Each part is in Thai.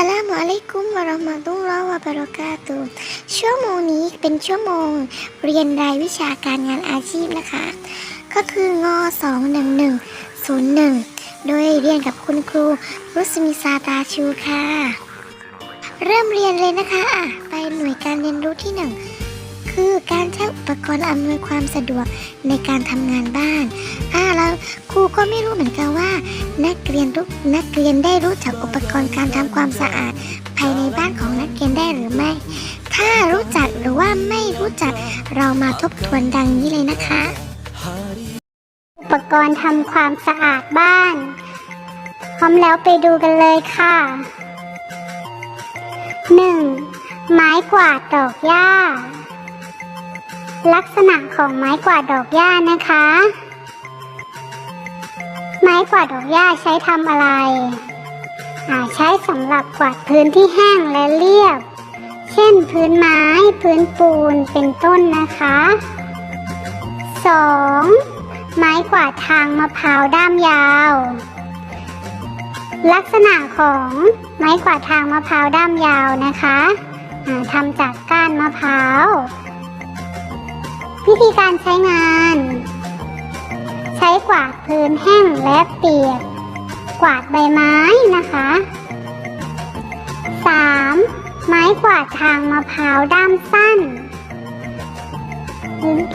สลามุอะลัยกุมวะเราะมะตุลลอฮ์วะบะเราะกาตุชั่วโมงนี้เป็นชั่วโมงเรียนรายวิชาการงานอาชีพนะคะ ก็คืองอ21101 โดยเรียนกับคุณครูรุสมิซาตาชูค่ะ เริ่มเรียนเลยนะคะอะไปหน่วยการเรียนรู้ที่หนึ่ง คือการใช้อุปกรณ์อำนวยความสะดวกในการทำงานบ้านอ่าแล้วครูก็ไม่รู้เหมือนกันว่า นักเรียนทุกนักเรียนได้รู้จักอุปกรณ์การทำความสะอาด ภายในบ้านของนักเรียนได้หรือไม่ ถ้ารู้จักหรือว่าไม่รู้จักเรามาทบทวนดังนี้เลยนะคะ อุปกรณ์ทำความสะอาดบ้าน พร้อมแล้วไปดูกันเลยค่ะ 1. ไม้กวาดดอกหญ้า ลักษณะของไม้กวาดดอกหญ้านะคะ ไม้กวาดดอกหญ้าใช้ทำอะไรอ่าใช้สำหรับกวาดพื้นที่แห้งและเรียบ เช่นพื้นไม้พื้นปูนเป็นต้นนะคะ 2. ไม้กวาดทางมะพร้าวด้ามยาว ลักษณะของไม้กวาดทางมะพร้าวด้ามยาวนะคะอ่าทำจากก้านมะพร้าว วิธีการใช้งาน ใช้กวาดพื้นแห้งและเปียก กวาดใบไม้นะคะ 3. ไม้กวาดทางมะพร้าวด้ามสั้น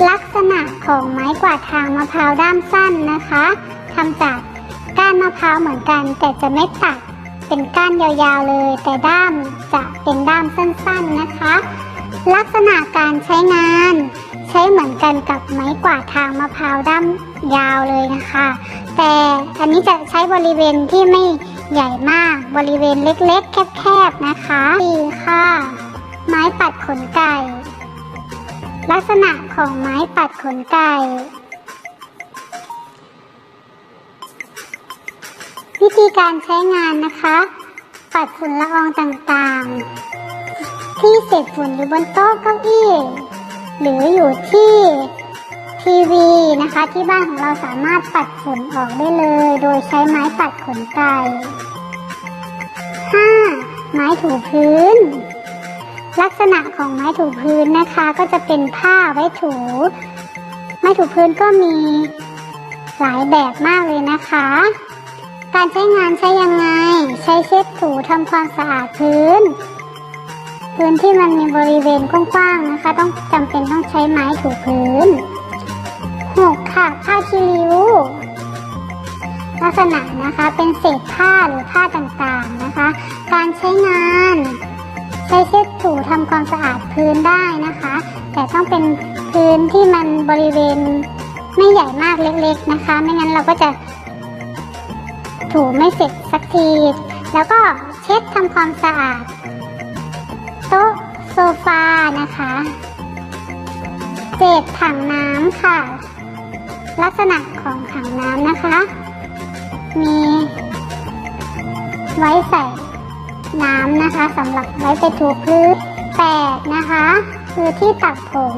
ลักษณะของไม้กวาดทางมะพร้าวด้ามสั้นนะคะทำจากก้านมะพร้าวเหมือนกัน แต่จะไม่ตัดเป็นก้านยาวๆเลย แต่ด้ามจะเป็นด้ามสั้นๆนะคะ ลักษณะการใช้งาน ช้เหมือนกันกับไม้กวาดทางมะพร้าวด้ามยาวเลยนะคะ แต่อันนี้จะใช้บริเวณที่ไม่ใหญ่มากบริเวณเล็กๆ แคบๆนะคะดีค่ะ ไม้ปัดขนไก่ ลักษณะของไม้ปัดขนไก่วิธีการใช้งานนะคะ ปัดฝุ่นละอองต่างๆ ที่เศษฝุ่นอยู่บนโต๊ะเก้าอี้ หรืออยู่ที่ทีวีนะคะ ที่บ้านของเราสามารถปัดฝุ่นออกได้เลย โดยใช้ไม้ปัดขนไก่ 5. ไม้ถูพื้น ลักษณะของไม้ถูพื้นนะคะก็จะเป็นผ้าไว้ถู ไม้ถูพื้นก็มีหลายแบบมากเลยนะคะ การใช้งานใช้ยังไง ใช้เช็ดถูทำความสะอาดพื้น พื้นที่มันมีบริเวณกว้างๆนะคะ ต้องจำเป็นต้องใช้ไม้ถูพื้น 6. ค่ะผ้าคีริ้วลักษณะนะคะเป็นเศษผ้าหรือผ้าต่างๆนะคะ การใช้งาน ใช้เช็ดถูทำความสะอาดพื้นได้นะคะ แต่ต้องเป็นพื้นที่มันบริเวณไม่ใหญ่มากเล็ก ๆนะคะ ไม่งั้นเราก็จะ ถูไม่เสร็จสักที แล้วก็เช็ดทำความสะอาด ต๊ะโซฟานะคะเศษถังน้ำค่ะ ลักษณะของถังน้ำนะคะ มีไว้ใส่น้ำนะคะสำหรับไว้ไปถูพื้นแปดนะคะ คือที่ตักผง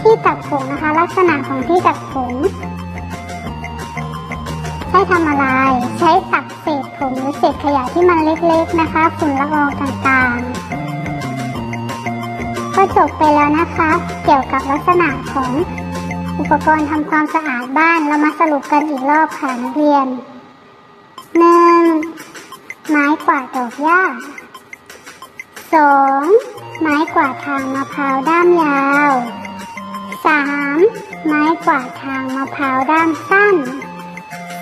ที่ตักผงนะคะ ลักษณะของที่ตักผงใช้ทำอะไร ใช้ตักเศษผงหรือเศษขยะที่มันเล็กๆนะคะฝุ่นละอองต่างๆ ก็จบไปแล้วนะคะ เกี่ยวกับลักษณะของอุปกรณ์ทำความสะอาดบ้านเรามาสรุปกันอีกรอบค่ะนักเรียนหนึ่งไม้กวาดดอกหญ้าสองไม้กวาดทางมะพร้าวด้ามยาวสามไม้กวาดทางมะพร้าวด้ามสั้น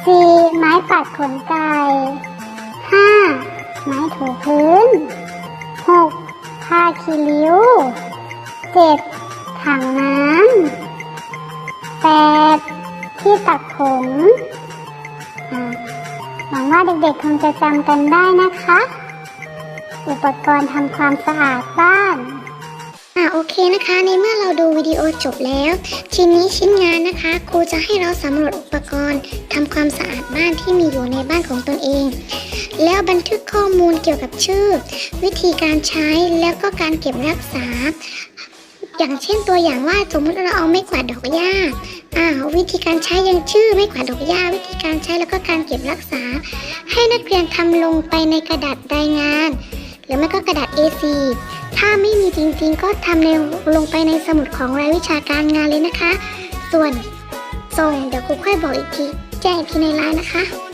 สี่ไม้ปัดขนไก่ห้าไม้ถูพื้น ผ้าคีริ้วเจ็ดถังน้ำแปดที่ตักผงหวังว่าเด็กๆคงจะจำกันได้นะคะ อุปกรณ์ทำความสะอาดบ้านอ่าโอเคนะคะ ในเมื่อเราดูวิดีโอจบแล้ว ทีนี้ชิ้นงานนะคะ ครูจะให้เราสำรวจอุปกรณ์ทำความสะอาดบ้านที่มีอยู่ในบ้านของตนเอง แล้วบันทึกข้อมูลเกี่ยวกับชื่อ วิธีการใช้แล้วก็การเก็บรักษา อย่างเช่นตัวอย่างว่าสมมติเราเอาไม้กวาดดอกหญ้าอ่าวิธีการใช้ยังชื่อไม่กวาดดอกหญ้าวิธีการใช้แล้วก็การเก็บรักษา ให้นักเรียนทำลงไปในกระดาษรายงาน หรือไม่ก็กระดาษ A4 ถ้าไม่มีจริงๆ ก็ทำในลงไปในสมุดของรายวิชาการงานเลยนะคะ ส่วนส่งเดี๋ยวครูค่อยบอกอีกทีแจ้งอีกทีในไลน์นะคะ